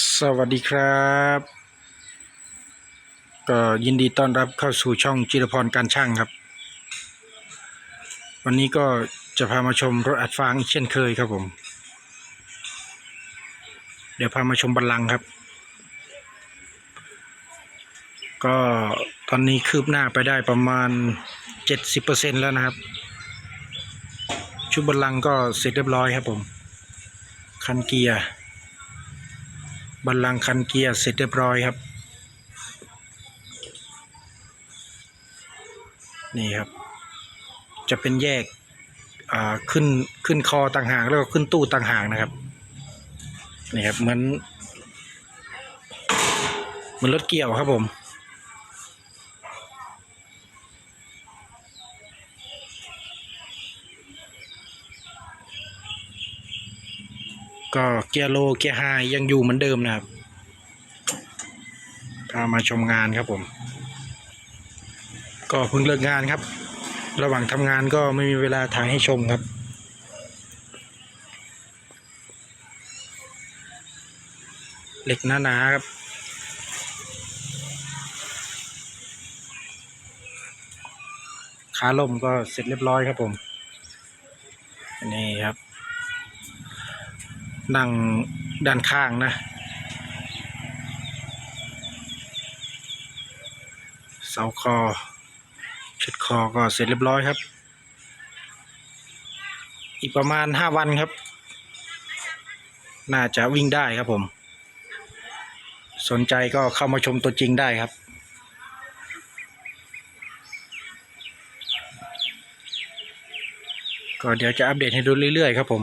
สวัสดีครับก็ยินดีต้อนรับเข้าสู่ช่องจิรพรการช่างครับ วันนี้ก็จะพามาชมรถอัดฟางเช่นเคยครับผม เดี๋ยวพามาชมบัลลังครับ ก็ตอนนี้คืบหน้าไปได้ประมาณ 70%แล้วนะครับ ชุดบัลลังก็เสร็จเรียบร้อยครับผม คันเกียร์ บัลลังก์คันเกียร์เสร็จเรียบร้อยครับ นี่ครับ จะเป็นแยกขึ้นขึ้นคอต่างหากแล้วก็ขึ้นตู้ต่างหากนะครับนี่ครับเหมือนเหมือนรถเกี่ยวครับผม ก็เกียร์โลเกียร์ไฮยังอยู่เหมือนเดิมนะครับพามาชมงานครับผม ก็เพิ่งเลิกงานครับ ระหว่างทำงานก็ไม่มีเวลาถ่ายให้ชมครับ เหล็กหนาๆครับขาล่มก็เสร็จเรียบร้อยครับผม นี่ครับ นั่งด้านข้างนะ เสาคอชุดคอก็เสร็จเรียบร้อยครับ อีกประมาณห้าวันครับ น่าจะวิ่งได้ครับผม สนใจก็เข้ามาชมตัวจริงได้ครับ ก็เดี๋ยวจะอัปเดตให้ดูเรื่อยๆครับผม